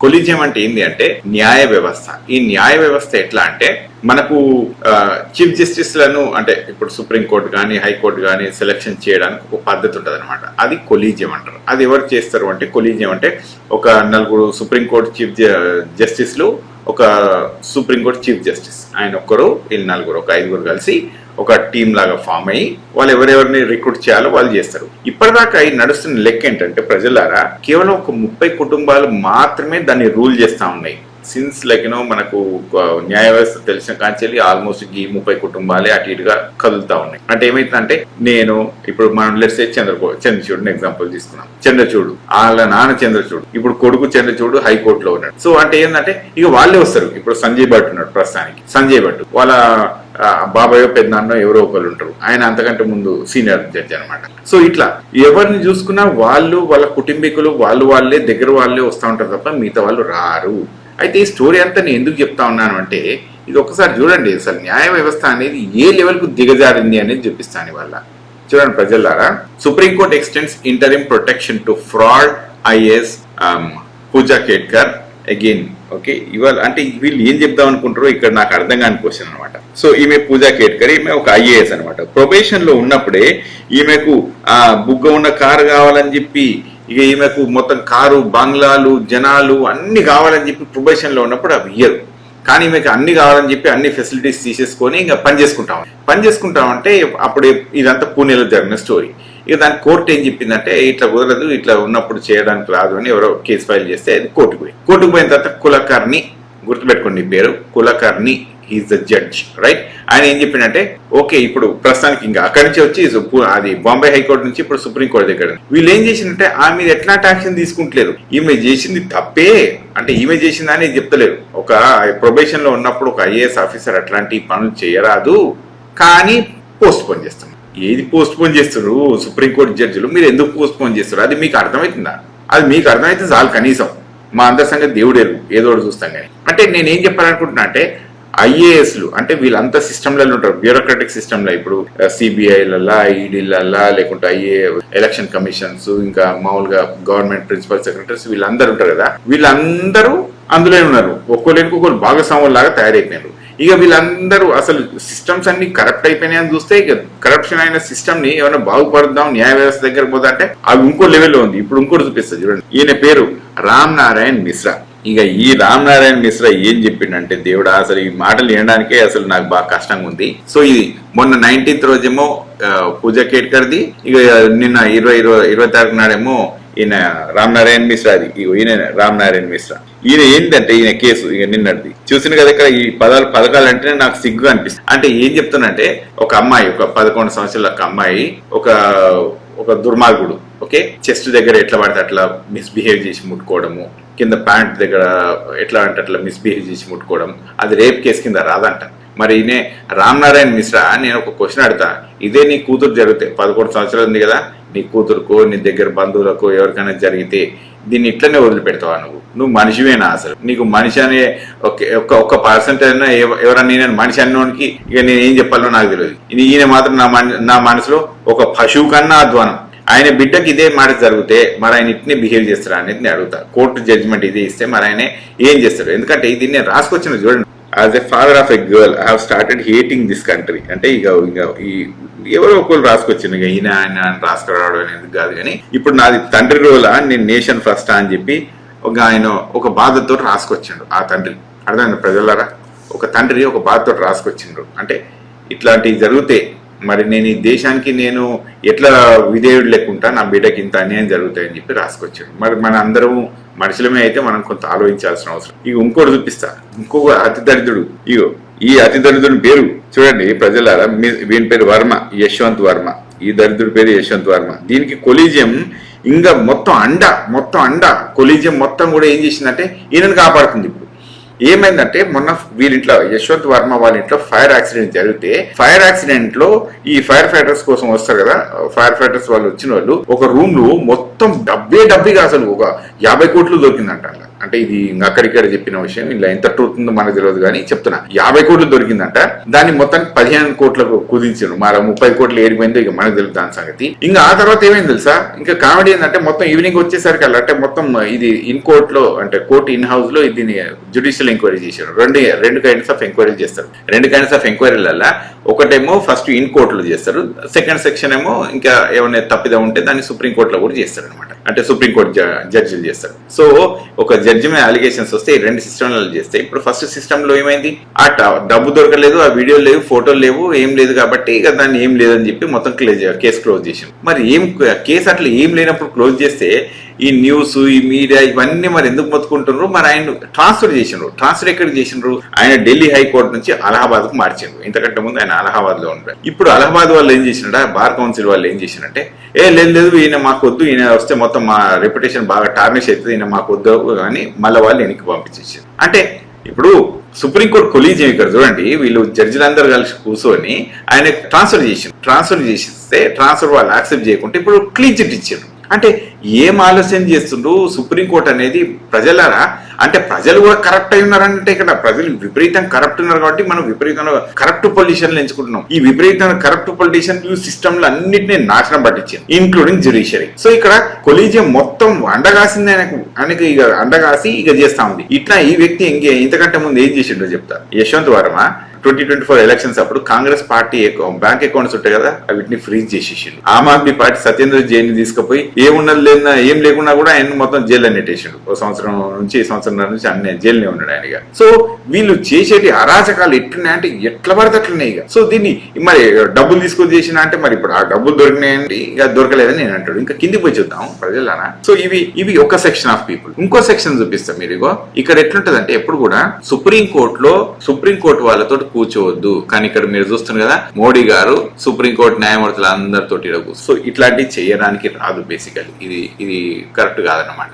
Collegium అంటే ఏంటి అంటే న్యాయ వ్యవస్థ. ఈ న్యాయ వ్యవస్థ ఎట్లా అంటే మనకు చీఫ్ జస్టిస్లను అంటే ఇప్పుడు సుప్రీంకోర్టు కానీ హైకోర్టు కానీ సెలక్షన్ చేయడానికి ఒక పద్ధతి ఉంటుంది అనమాట అది కొలీజియం అంటారు. అది ఎవరు చేస్తారు అంటే కొలీజియం అంటే ఒక నలుగురు సుప్రీంకోర్టు చీఫ్ జస్టిస్లు ఒక సుప్రీం కోర్టు చీఫ్ జస్టిస్ ఆయన ఒక్కరు వీళ్ళు నలుగురు ఒక ఐదుగురు కలిసి ఒక టీం లాగా ఫామ్ అయ్యి వాళ్ళు ఎవరెవరిని రిక్రూట్ చేయాలో వాళ్ళు చేస్తారు. ఇప్పటిదాకా ఈ నడుస్తున్న లెక్క ఏంటంటే ప్రజలారా కేవలం ఒక ముప్పై కుటుంబాలు మాత్రమే దాన్ని రూల్ చేస్తా ఉన్నాయి. సిన్స్ లైక్ యూనో మనకు న్యాయ వ్యవస్థ తెలిసిన కాంచెల్లి ఆల్మోస్ట్ ఈ ముప్పై కుటుంబాలే అటు ఇటుగా కదులుతా ఉన్నాయి. అంటే ఏమైతుందంటే నేను ఇప్పుడు మనం లెట్స్ చంద్రకో చంద్రచూడుని ఎగ్జాంపుల్ తీసుకున్నాం చంద్రచూడు వాళ్ళ నాన్న చంద్రచూడు ఇప్పుడు కొడుకు చంద్రచూడు హైకోర్టులో ఉన్నాడు. సో అంటే ఏంటంటే ఇక వాళ్ళే వస్తారు. ఇప్పుడు సంజయ్ భట్ ఉన్నాడు ప్రస్తుతానికి. సంజయ్ భట్ వాళ్ళ బాబాయో పెద్దన్నో ఎవరో ఒకరు ఉంటారు. ఆయన అంతకంటే ముందు సీనియర్ జడ్జి అనమాట సో ఇట్లా ఎవరిని చూసుకున్నా వాళ్ళు వాళ్ళ కుటుంబీకులు వాళ్ళు వాళ్ళే దగ్గర వాళ్ళే వస్తూ ఉంటారు తప్ప మిగతా వాళ్ళు రారు. అయితే ఈ స్టోరీ అంతా నేను ఎందుకు చెప్తా ఉన్నాను అంటే ఇది ఒకసారి చూడండి అసలు న్యాయ వ్యవస్థ అనేది ఏ లెవెల్కు దిగజారింది అనేది చూపిస్తాను ఇవాళ. చూడండి ప్రజలారా supreme court extends interim protection to fraud IAS Pooja Khedkar again okay ఇవాళ అంటే వీళ్ళు ఏం చెప్దాం అనుకుంటారో ఇక్కడ నాకు అర్థం కాని క్వశ్చన్ అనమాట సో ఈమె పూజా కేట్కర్ ఈమె ఒక ఐఏఎస్ అనమాట ప్రొబేషన్లో ఉన్నప్పుడే ఈమెకు ఆ బుగ్గ ఉన్న కారు కావాలని చెప్పి ఇక ఈమెకు మొత్తం కారు బంగ్లాలు జనాలు అన్ని కావాలని చెప్పి ప్రొబేషన్లో ఉన్నప్పుడు అవి ఇయ్యరు కానీ మీకు అన్ని కావాలని చెప్పి అన్ని ఫెసిలిటీస్ తీసేసుకొని ఇంకా పని చేసుకుంటాం. పని చేసుకుంటాం అంటే అప్పుడు ఇదంతా పూణేలో జరిగిన స్టోరీ ఇక దాని కోర్టు ఏం చెప్పిందంటే ఇట్లా కుదరదు ఇట్లా ఉన్నప్పుడు చేయడానికి రాదు అని ఎవరో కేసు ఫైల్ చేస్తే అది కోర్టుకు పోయి కోర్టుకు పోయిన తర్వాత కులకర్ణి గుర్తుపెట్టుకోండి పేరు Kulkarni he's the judge right ఆయన ఏం చెప్పిందంటే ఓకే ఇప్పుడు ప్రస్తుతానికి ఇంకా అక్కడి నుంచి వచ్చి అది బాంబే హైకోర్టు నుంచి ఇప్పుడు సుప్రీం కోర్టు దగ్గర వీళ్ళు ఏం చేసిందంటే ఆమె మీద ఎట్లాంటి యాక్షన్ తీసుకుంటలేరు ఈమె చేసింది తప్పే. అంటే ఈమె చేసిందని చెప్తలేదు. ఒక ప్రొబేషన్లో ఉన్నప్పుడు ఒక ఐఏఎస్ ఆఫీసర్ అట్లాంటి పనులు చేయరాదు కానీ పోస్ట్ పోన్ చేస్తాం. ఏది పోస్ట్ పోన్ చేస్తారు సుప్రీంకోర్టు జడ్జిలు? మీరు ఎందుకు పోస్ట్ పోన్ చేస్తారు అది మీకు అర్థమవుతుందా? అది మీకు అర్థమైతే చాలు కనీసం. మా అందరి సంగతి దేవుడేరు ఏదో చూస్తాం కానీ. అంటే నేను ఏం చెప్పాలనుకుంటున్నా అంటే ఐఏఎస్లు అంటే వీళ్ళంతా సిస్టమ్లలో ఉంటారు. బ్యూరోక్రటిక్ సిస్టమ్లో ఇప్పుడు సిబిఐలల్లా ఈడీలల్లా లేకుంటే ఐఏ ఎలక్షన్ కమిషన్స్ ఇంకా మామూలుగా గవర్నమెంట్ ప్రిన్సిపల్ సెక్రటరీస్ వీళ్ళందరూ ఉంటారు కదా. వీళ్ళందరూ అందులో ఉన్నారు. ఒక్కోలేనికి ఒక్కొక్కరు భాగస్వాములు లాగా తయారైపోయినారు. ఇక వీళ్ళందరూ అసలు సిస్టమ్స్ అన్ని కరప్ట్ అయిపోయినాయని చూస్తే ఇక కరప్షన్ అయిన సిస్టమ్ని ఏమైనా బాగుపడదాం న్యాయ వ్యవస్థ దగ్గర పోతా అంటే అవి ఇంకో లెవెల్లో ఉంది. ఇప్పుడు ఇంకోటి చూపిస్తుంది చూడండి. ఈయన పేరు రామ్ నారాయణ్ మిశ్రా. ఇక ఈ రామ్ నారాయణ మిశ్రా ఏం చెప్పిండంటే దేవుడా అసలు ఈ మాటలు వినడానికే అసలు నాకు బాగా కష్టంగా ఉంది సో ఇది మొన్న నైన్టీన్త్ రోజేమో పూజ కేట్కర్ది ఇక నిన్న ఇరవై ఇరవై ఇరవై తారీఖు నాడేమో ఈయన రామ్ నారాయణ మిశ్రా అది ఈయన రామ్ నారాయణ మిశ్రా. ఈయన ఏంటంటే ఈయన కేసు ఇక నిన్నటిది. చూసిన కదా ఇక్కడ ఈ పదాలు పథకాలు అంటేనే నాకు సిగ్గు అనిపిస్తుంది. అంటే ఏం చెప్తున్నంటే ఒక అమ్మాయి ఒక పదకొండు సంవత్సరాల ఒక అమ్మాయి ఒక ఒక దుర్మార్గుడు. ఓకే? చెస్ట్ దగ్గర ఎట్లా పడితే అట్లా మిస్బిహేవ్ చేసి ముట్టుకోవడము కింద ప్యాంట్ దగ్గర ఎట్లా అంటే అట్లా మిస్బిహేవ్ చేసి ముట్టుకోవడం అది రేప్ కేసు కింద రాదంట. మరి ఈయనే రామ్ నారాయణ్ మిశ్రా నేను ఒక క్వశ్చన్ అడుగుతా. ఇదే నీ కూతురు జరిగితే పదకొండు సంవత్సరాలు ఉంది కదా నీ కూతురుకో నీ దగ్గర బంధువులకు ఎవరికైనా జరిగితే దీన్ని ఇట్లనే వదిలిపెడతావా నువ్వు? నువ్వు మనిషివేనా అసలు? నీకు మనిషి అనే ఒక- ఒక్క ఒక్క పర్సెంట్ అయినా ఎవరన్నా నేను మనిషి అన్నోనికి ఇక నేను ఏం చెప్పాలో నాకు తెలియదు. ఈయన మాత్రం నా మన నా మనసులో ఒక పశువు కన్నా అధ్వానం ఆయన బిడ్డకి ఇదే మాట జరిగితే మరి ఆయన ఇట్నే బిహేవ్ చేస్తారా అనేది నేను అడుగుతా. కోర్టు జడ్జ్మెంట్ ఇదే ఇస్తే మరి ఆయన ఏం చేస్తారు ఎందుకంటే ఇది నేను రాసుకొచ్చిన చూడండి. As a father of a girl I have started hating this country అంటే ఇక ఇక ఈ ఎవరో ఒకరు రాసుకొచ్చింది ఇక ఈయన ఆయన రాసుకురావడం అనేది కాదు కానీ ఇప్పుడు నాది తండ్రి రోలా నేను నేషన్ ఫస్ట్ అని చెప్పి ఒక ఆయన ఒక బాధతో రాసుకొచ్చిండు ఆ తండ్రి. అర్థమైంది ప్రజలరా? ఒక తండ్రి ఒక బాధతో రాసుకొచ్చిండ్రు అంటే ఇట్లాంటివి జరిగితే మరి నేను ఈ దేశానికి నేను ఎట్లా విధేయుడు లేకుంటా నా బిడ్డకి ఇంత అన్యాయం జరుగుతాయని చెప్పి రాసుకొచ్చాడు. మరి మన అందరం మనుషులమే అయితే మనం కొంత ఆలోచించాల్సిన అవసరం. ఇక ఇంకోటి చూపిస్తా. ఇంకో అతి దరిద్రుడు. ఇగో ఈ అతి దరిద్రుని పేరు చూడండి ప్రజలారా. మీ- వీని పేరు వర్మ యశ్వంత్ వర్మ. ఈ దరిద్రుడి పేరు యశ్వంత్ వర్మ. దీనికి కొలీజియం ఇంకా మొత్తం అండ మొత్తం అండ. కొలీజియం మొత్తం కూడా ఏం చేసిందంటే ఈయనను కాపాడుతుంది ఇప్పుడు. ఏమైందంటే మొన్న వీరింట్లో యశ్వంత్ వర్మ వాళ్ళ ఇంట్లో ఫైర్ యాక్సిడెంట్ జరిగితే ఫైర్ యాక్సిడెంట్లో ఈ ఫైర్ ఫైటర్స్ కోసం వస్తారు కదా ఫైర్ ఫైటర్స్ వాళ్ళు వచ్చిన వాళ్ళు ఒక రూమ్లో మొత్తం డబ్బే డబ్బిగా అసలు ఒక యాభై కోట్లు దొరికిందంట. అంటే ఇది ఇంకా అక్కడిక్కడ చెప్పిన విషయం ఇలా ఎంత ట్రూత్ ఉందో మనకు తెలియదు కానీ చెప్తున్నా. యాభై కోట్లు దొరికిందంట. దాన్ని మొత్తానికి పదిహేను కోట్లకు కుదించారు మరి ముప్పై కోట్లు ఏరిపోయిందో ఇక మనకు తెలుసు దాని సంగతి. ఇంకా ఆ తర్వాత ఏమైంది తెలుసా? ఇంకా కామెడీ ఏంటంటే మొత్తం ఈవినింగ్ వచ్చేసరికి అలా అంటే మొత్తం ఇది ఇన్ కోర్ట్లో అంటే కోర్ట్ ఇన్ హౌస్లో దీన్ని జుడిషియల్ ఎంక్వైరీ చేశారు. రెండు రెండు కైండ్స్ ఆఫ్ ఎంక్వైరీ చేస్తారు. రెండు కైండ్స్ ఆఫ్ ఎంక్వైరీలల్లా ఒకటేమో ఫస్ట్ ఇన్ కోర్టులో చేస్తారు. సెకండ్ సెక్షన్ ఏమో ఇంకా ఏమైనా తప్పిదం ఉంటే దాన్ని సుప్రీంకోర్టులో కూడా చేస్తారు అనమాట అంటే సుప్రీంకోర్టు జడ్జిలు చేస్తారు. సో ఒక జడ్జి మీద అలిగేషన్స్ వస్తే ఈ రెండు సిస్టమ్లలో చేస్తే ఇప్పుడు ఫస్ట్ సిస్టంలో ఏమైంది? ఆ డబ్బు దొరకలేదు ఆ వీడియోలు లేవు ఫోటోలు లేవు ఏం లేదు కాబట్టి ఇక దాన్ని ఏం లేదని చెప్పి మొత్తం కేసు క్లోజ్ చేసాం మరి ఏం కేసు అట్లా ఏం లేనప్పుడు క్లోజ్ చేస్తే ఈ న్యూస్ ఈ మీడియా ఇవన్నీ మరి ఎందుకు మొత్తుకుంటున్నారు మరి ఆయన ట్రాన్స్ఫర్ చేసినారు ట్రాన్స్ఫర్ ఎక్కడికి చేసిండ్రు? ఆయన ఢిల్లీ హైకోర్టు నుంచి అలహాబాద్కు మార్చిండ్రు. ఇంతకంటే ముందు ఆయన అలహాబాద్లో ఉంటారు ఇప్పుడు అలహాబాద్ వాళ్ళు ఏం చేసినట్ట బార్ కౌన్సిల్ వాళ్ళు ఏం చేసినంటే ఏ లేదు లేదు ఈయన మాకు వద్దు ఈయన వస్తే మొత్తం మా రెప్యుటేషన్ బాగా టార్నిష్ అవుతుంది ఈయన మాకు అని మళ్ళీ వాళ్ళు వెనక్కి పంపించేసారు అంటే ఇప్పుడు సుప్రీంకోర్టు కొలీజియం ఇక్కడ చూడండి వీళ్ళు జడ్జిలందరూ కలిసి కూర్చొని ఆయన ట్రాన్స్ఫర్ చేసి ట్రాన్స్ఫర్ చేసిస్తే ట్రాన్స్ఫర్ వాళ్ళు యాక్సెప్ట్ చేయకుంటే ఇప్పుడు క్లీన్ చిట్ ఇచ్చారు అంటే ఏం ఆలస్యం చేస్తుండ్రు? సుప్రీంకోర్టు అనేది ప్రజలారా? అంటే ప్రజలు కూడా కరప్ట్ అయి ఉన్నారంటే ఇక్కడ ప్రజలు విపరీతం కరప్ట్ ఉన్నారు కాబట్టి మనం విపరీతంగా కరప్ట్ పొలిటీషియన్లు ఎంచుకుంటున్నాం. ఈ విపరీతమైన కరప్ట్ పొలిటీషియన్ సిస్టమ్ అన్నింటినీ నాశనం పట్టించింది ఇంక్లూడింగ్ జ్యుడిషియరీ సో ఇక్కడ కొలీజియం మొత్తం అండగాసింది ఆయనకు ఇక అండగాసి ఇక చేస్తా ఉంది. ఇట్లా ఈ వ్యక్తి ఇంకే ఇంతకంటే ముందు ఏం చేసిండో చెప్తా. Yashwant Varma twenty twenty four elections అప్పుడు కాంగ్రెస్ పార్టీ బ్యాంక్ అకౌంట్స్ ఉంటాయి కదా వీటిని ఫ్రీజ్ చేసేసిండు. ఆమ్ ఆద్మీ పార్టీ సత్యేంద్ర జైన్ తీసుకుపోయి ఏమున్నది లేదా ఏం లేకున్నా కూడా ఆయన మొత్తం జైలు నెట్టేసిండు. ఒక సంవత్సరం నుంచి ఈ సంవత్సరం నుంచి అన్ని జైలునే ఉన్నాడు ఆయన ఇక. సో వీళ్ళు చేసేటి అరాచకాలు ఎట్లున్నాయి అంటే ఎట్లా పడితే అట్లున్నాయి ఇక. సో దీన్ని మరి డబ్బులు తీసుకొని చేసిన అంటే మరి ఇప్పుడు ఆ డబ్బులు దొరికినాయండి ఇక దొరకలేదని నేను అంటాడు. ఇంకా కిందికి పోయి చూద్దాం ప్రజలనా సో ఇవి ఇవి ఒక సెక్షన్ ఆఫ్ పీపుల్. ఇంకో సెక్షన్ చూపిస్తాం మీరు ఇగో. ఇక్కడ ఎట్లుంటది అంటే ఎప్పుడు కూడా సుప్రీం కోర్టులో సుప్రీం కోర్టు వాళ్ళతో కూర్చోవద్దు. కానీ ఇక్కడ మీరు చూస్తున్నారు కదా మోడీ గారు సుప్రీంకోర్టు న్యాయమూర్తులు అందరితోటి సో ఇట్లాంటివి చేయడానికి రాదు బేసికల్ ఇది ఇది కరెక్ట్ కాదనమాట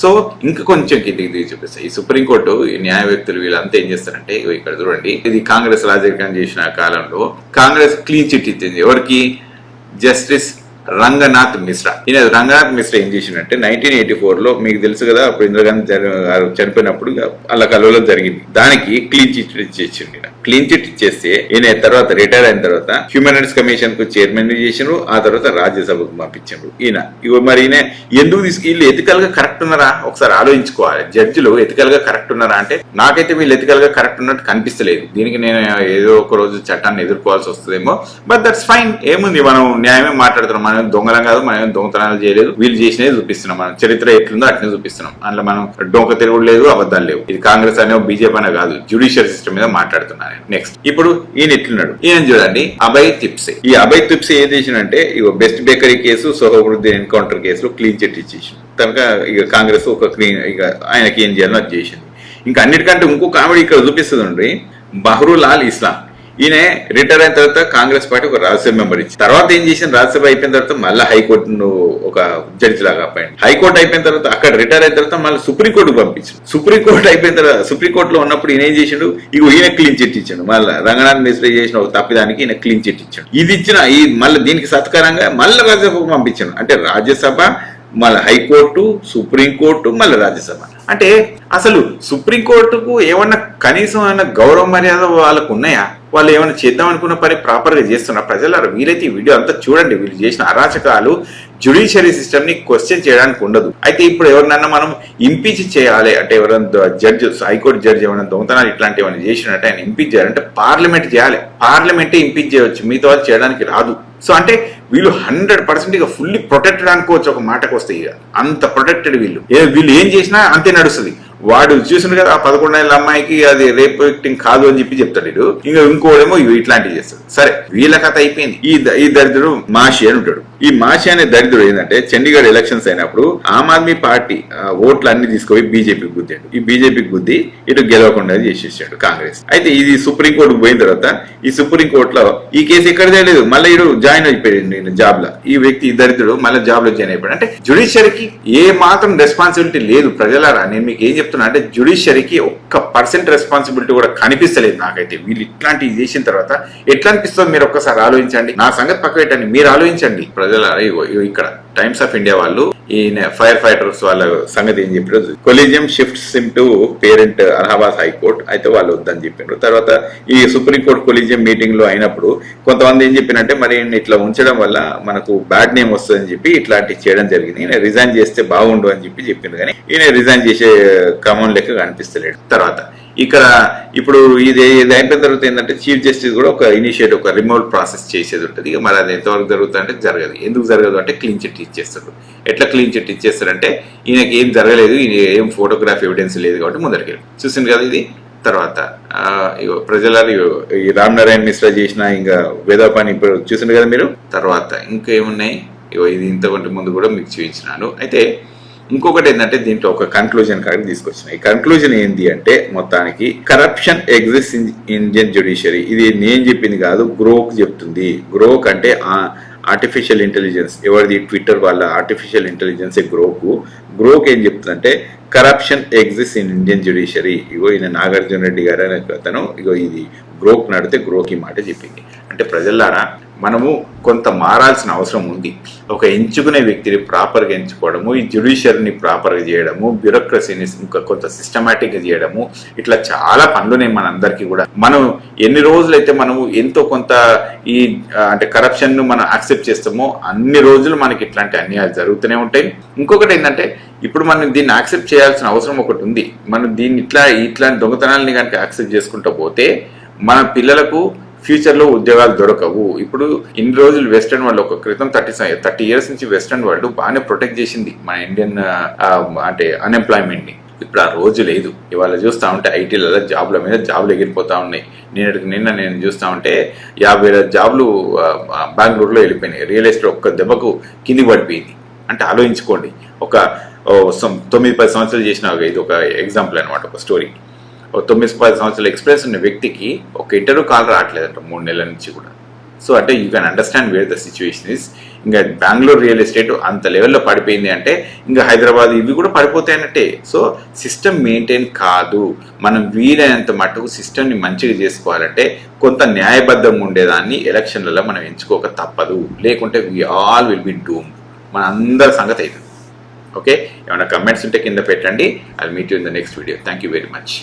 సో ఇంకా కొంచెం కిందికి దిగి చూపిస్తాయి ఈ సుప్రీంకోర్టు ఈ న్యాయ వ్యక్తులు వీళ్ళంతా ఏం చేస్తారంటే ఇక్కడ చూడండి. ఇది కాంగ్రెస్ రాజకీయం చేసిన కాలంలో కాంగ్రెస్ క్లీన్ చిట్ ఇచ్చింది. ఎవరికి? జస్టిస్ రంగనాథ్ మిశ్రా. ఈయన రంగనాథ్ మిశ్రా ఏం చేసిందంటే నైన్టీన్ ఎయిటీ ఫోర్లో మీకు తెలుసు కదా అప్పుడు ఇందిరాగాంధీ గారు చనిపోయినప్పుడు అలా కలవలో జరిగింది. దానికి క్లీన్ చిట్ ఇచ్చింది ఈయన. క్లీన్ చిట్ ఇచ్చేస్తే ఈయన తర్వాత రిటైర్ అయిన తర్వాత హ్యూమన్ రైట్స్ కమిషన్కు చైర్మన్ చేసిండ్రు ఆ తర్వాత రాజ్యసభకు పంపించారు ఈయన ఇగో మరి ఈయన ఎందుకు తీసుకు వీళ్ళు ఎథికల్గా కరెక్ట్ ఉన్నారా? ఒకసారి ఆలోచించుకోవాలి. జడ్జిలు ఎథికల్గా కరెక్ట్ ఉన్నారా అంటే నాకైతే వీళ్ళు ఎథికల్గా కరెక్ట్ ఉన్నట్టు కనిపిస్తలేదు. దీనికి నేను ఏదో ఒక రోజు చట్టాన్ని ఎదుర్కోవాల్సి వస్తుందేమో బట్ దట్స్ ఫైన్. ఏముంది మనం న్యాయమే మాట్లాడుతున్నాం. మనం దొంగలం కాదు మనం ఏం దొంగతనాలు చేయలేదు. వీళ్ళు చేసినది చూపిస్తున్నాం మనం. చరిత్ర ఎట్లుందో అట్లనే చూపిస్తున్నాం. అందులో మనం డొంక తిరుగుడు లేదు అబద్ధాలు లేవు. ఇది కాంగ్రెస్ అనే బీజేపీ అనే కాదు జ్యుడిషియల్ సిస్టమ్ మీద మాట్లాడుతున్నాను నెక్స్ట్ ఇప్పుడు ఈయన ఎట్లున్నాడు? ఈయన చూడండి అభయ్ తిప్సే. ఈ అభయ్ తిప్సే ఏం చేసినంటే ఇగో బెస్ట్ బేకరీ కేసు సోహవృద్ధి ఎన్కౌంటర్ కేసులో క్లీన్ చిట్ ఇచ్చేసింది కనుక ఇక కాంగ్రెస్ ఒక క్లీన్ ఇక ఆయనకి ఏం చేయాలో అది చేసింది ఇంకా అన్నిటికంటే ఇంకో కామెడీ ఇక్కడ చూపిస్తుంది బహ్రూలాల్ ఇస్లాం. ఈయన రిటైర్ అయిన తర్వాత కాంగ్రెస్ పార్టీ ఒక రాజ్యసభ మెంబర్ ఇచ్చి తర్వాత ఏం చేసిన రాజ్యసభ అయిపోయిన తర్వాత మళ్ళీ హైకోర్టును ఒక జడ్జి లాగా అపాయింట్ హైకోర్టు అయిపోయిన తర్వాత అక్కడ రిటైర్ అయిన తర్వాత మళ్ళీ సుప్రీంకోర్టుకు పంపించారు సుప్రీంకోర్టు అయిపోయిన తర్వాత సుప్రీంకోర్టులో ఉన్నప్పుడు ఈయన ఏం చేసిండు? ఇక ఈయన క్లీన్ చిట్ ఇచ్చాడు. మళ్ళీ రంగనాథ్ మిశ్రా చేసిన ఒక తప్పిదానికి ఈయన క్లీన్ చిట్ ఇచ్చాడు. ఇది ఇచ్చిన ఈ మళ్ళీ దీనికి సత్కారంగా మళ్ళీ రాజ్యసభకు పంపించాడు. అంటే రాజ్యసభ మళ్ళీ హైకోర్టు సుప్రీంకోర్టు మళ్ళీ రాజ్యసభ. అంటే అసలు సుప్రీంకోర్టుకు ఏమన్నా కనీసం ఏమన్నా గౌరవ మర్యాద వాళ్ళకు ఉన్నాయా? వాళ్ళు ఏమైనా చేద్దాం అనుకున్న పని ప్రాపర్గా చేస్తున్నారు ప్రజలారా వీలైతే ఈ వీడియో అంతా చూడండి. వీళ్ళు చేసిన అరాచకాలు జ్యుడిషియరీ సిస్టమ్ని క్వశ్చన్ చేయడానికి ఉండదు. అయితే ఇప్పుడు ఎవరినన్నా మనం ఇంపీచ్ చేయాలి అంటే ఎవరైనా జడ్జి హైకోర్టు జడ్జి ఏమైనా దొంగతనాలు ఇట్లాంటివి ఏమైనా చేసినట్టు ఆయన ఇంపీచ్ చేయాలంటే పార్లమెంట్ చేయాలి. పార్లమెంటే ఇంపీచ్ చేయవచ్చు మిగతా వాళ్ళు చేయడానికి రాదు. సో అంటే వీళ్ళు హండ్రెడ్ పర్సెంట్ ఇక ఫుల్లీ ప్రొటెక్టెడ్ అనుకోవచ్చు. ఒక మాటకు వస్తే ఇక అంత ప్రొటెక్టెడ్ వీళ్ళు. వీళ్ళు ఏం చేసినా అంతే నడుస్తుంది. వాడు చూసిండు కదా ఆ పదకొండేళ్ళ అమ్మాయికి అది రేప్ విక్టింగ్ కాదు అని చెప్పి చెప్తాడు వీడు. ఇంకా ఇంకోడేమో ఇట్లాంటివి చేస్తాడు. సరే వీళ్ళ కథ అయిపోయింది. ఈ ఈ దరిద్రుడు మాషి అని ఉంటాడు. ఈ మాషి అనే దరిద్రుడు ఏంటంటే చండీగఢ్ ఎలక్షన్స్ అయినప్పుడు ఆమ్ ఆద్మీ పార్టీ ఓట్లు అన్ని తీసుకుపోయి బీజేపీకి గుద్దాడు. ఈ బీజేపీకి గుద్ది ఇటు గెలవకుండా చేసేసాడు కాంగ్రెస్. అయితే ఇది సుప్రీంకోర్టుకు పోయిన తర్వాత ఈ సుప్రీంకోర్టులో ఈ కేసు ఎక్కడ చేయలేదు మళ్ళీ ఇడు జాయిన్ అయిపోయాడు నేను జాబ్లో ఈ వ్యక్తి దరిద్రుడు మళ్ళీ జాబ్లో జాయిన్ అయిపోయాడు. అంటే జుడిషియరీకి ఏ మాత్రం రెస్పాన్సిబిలిటీ లేదు ప్రజలారా. నేను మీకు ఏం చెప్తాను చెప్తున్నా అంటే జుడిషియరీకి ఒక్క పర్సెంట్ రెస్పాన్సిబిలిటీ కూడా కనిపిస్తలేదు నాకైతే. వీళ్ళు ఇట్లాంటివి చేసిన తర్వాత ఎట్లా అనిపిస్తుంది మీరు ఒక్కసారి ఆలోచించండి. నా సంగతి పక్క పెట్టండి మీరు ఆలోచించండి. ప్రజల ఇక్కడ. టైమ్స్ ఆఫ్ ఇండియా వాళ్ళు ఈ ఫైర్ ఫైటర్స్ వాళ్ళ సంగతి ఏం చెప్పారు collegium shifts him to parent Allahabad high court అయితే వాళ్ళు వద్దని చెప్పారు తర్వాత ఈ సుప్రీంకోర్టు కొలీజియం మీటింగ్లో అయినప్పుడు కొంతమంది ఏం చెప్పినంటే మరి ఇట్లా ఉంచడం వల్ల మనకు బ్యాడ్ నేమ్ వస్తుందని చెప్పి ఇట్లాంటివి చేయడం జరిగింది. ఈయన రిజైన్ చేస్తే బాగుండు అని చెప్పి చెప్పింది కానీ ఈయన రిజైన్ చేసే క్రమం లెక్క కనిపిస్తలేడు తర్వాత ఇక్కడ ఇప్పుడు ఇది ఇది అయిపోయిన తర్వాత ఏంటంటే చీఫ్ జస్టిస్ కూడా ఒక ఇనిషియేటివ్ ఒక రిమూవల్ ప్రాసెస్ చేసేది ఉంటుంది. ఇక మరి అది ఎంతవరకు జరుగుతుందంటే జరగదు. ఎందుకు జరగదు అంటే క్లీన్ చిట్ ఇచ్చేస్తారు. ఎట్లా క్లీన్ చిట్ ఇచ్చేస్తారంటే ఈయనకి ఏం జరగలేదు ఈయన ఏం ఫోటోగ్రాఫ్ ఎవిడెన్స్ లేదు కాబట్టి ముందరికి చూసింది కదా ఇది? తర్వాత ప్రజల ఇగో ఈ రామ్ నారాయణ మిశ్రా చేసిన ఇంకా వేదాపాని ఇప్పుడు చూసింది కదా మీరు? తర్వాత ఇంకా ఏమున్నాయి ఇగో ఇది ఇంతకంటే ముందు కూడా మీకు చూపించినాను. అయితే ఇంకొకటి ఏంటంటే దీంట్లో ఒక కన్క్లూజన్ కాడికి తీసుకొచ్చిన. ఈ కన్క్లూజన్ ఏంటి అంటే మొత్తానికి corruption exist in Indian judiciary ఇది నేను చెప్పింది కాదు గ్రోక్ చెప్తుంది. గ్రోక్ అంటే ఆర్టిఫిషియల్ ఇంటెలిజెన్స్ ఎవరిది? ట్విట్టర్ వాళ్ళ ఆర్టిఫిషియల్ ఇంటెలిజెన్స్ గ్రోకు గ్రోక్ ఏం చెప్తుందంటే corruption exist in Indian judiciary ఇగో ఈయన నాగార్జున రెడ్డి గారు అనే అతను ఇగో ఇది గ్రోక్ నడితే గ్రోక్ ఈ మాట చెప్పింది. అంటే ప్రజలారా మనము కొంత మారాల్సిన అవసరం ఉంది. ఒక ఎంచుకునే వ్యక్తిని ప్రాపర్గా ఎంచుకోవడము ఈ జ్యుడిషియరీని ప్రాపర్గా చేయడము బ్యూరోక్రసీని ఇంకా కొంత సిస్టమేటిక్గా చేయడము ఇట్లా చాలా పనులునే మనందరికీ కూడా. మనం ఎన్ని రోజులైతే మనము ఎంతో కొంత ఈ అంటే కరప్షన్ను మనం యాక్సెప్ట్ చేస్తామో అన్ని రోజులు మనకి ఇట్లాంటి అన్యాయాలు జరుగుతూనే ఉంటాయి. ఇంకొకటి ఏంటంటే ఇప్పుడు మనం దీన్ని యాక్సెప్ట్ చేయాల్సిన అవసరం ఒకటి ఉంది. మనం దీన్ని ఇట్లా ఇట్లాంటి దొంగతనాలని కనుక యాక్సెప్ట్ చేసుకుంటూ పోతే మన పిల్లలకు ఫ్యూచర్లో ఉద్యోగాలు దొరకవు. ఇప్పుడు ఇన్ని రోజులు వెస్టర్న్ వరల్డ్ ఒక క్రితం థర్టీ థర్టీ ఇయర్స్ నుంచి వెస్టర్న్ వరల్డ్ బాగానే ప్రొటెక్ట్ చేసింది మన ఇండియన్ అంటే అన్ఎంప్లాయ్మెంట్ని. ఇప్పుడు ఆ రోజు లేదు. ఇవాళ చూస్తా ఉంటే ఐటీలలో జాబ్ల మీద జాబ్లు ఎగిరిపోతా ఉన్నాయి. నిన్నటికి నిన్న నేను చూస్తా ఉంటే యాభై వేల జాబ్లు బెంగళూరులో వెళ్ళిపోయినాయి. రియల్ ఎస్టేట్ ఒక్క దెబ్బకు కింది పడిపోయింది. అంటే ఆలోచించుకోండి. ఒక తొమ్మిది పది సంవత్సరాలు చేసిన ఇది ఒక ఎగ్జాంపుల్ అనమాట ఒక స్టోరీ ఒక తొమ్మిది పది సంవత్సరాల ఎక్స్పీరియన్స్ ఉన్న వ్యక్తికి ఒక ఇంటర్వ్యూ కాల్ రావట్లేదంట మూడు నెలల నుంచి కూడా. సో అంటే you can understand where the situation is ఇంకా బెంగళూరు రియల్ ఎస్టేట్ అంత లెవెల్లో పడిపోయింది అంటే ఇంకా హైదరాబాద్ ఇవి కూడా పడిపోతాయన్నట్టే సో సిస్టమ్ మెయింటైన్ కాదు. మనం వీలైనంత మట్టుకు సిస్టమ్ని మంచిగా చేసుకోవాలంటే కొంత న్యాయబద్ధంగా ఉండేదాన్ని ఎలక్షన్లలో మనం ఎంచుకోక తప్పదు. లేకుంటే we all will be doom మన అందరి సంగతి అవుతుంది ఓకే ఏమైనా కమెంట్స్ ఉంటే కింద పెట్టండి. I meet you in the next video thank you very much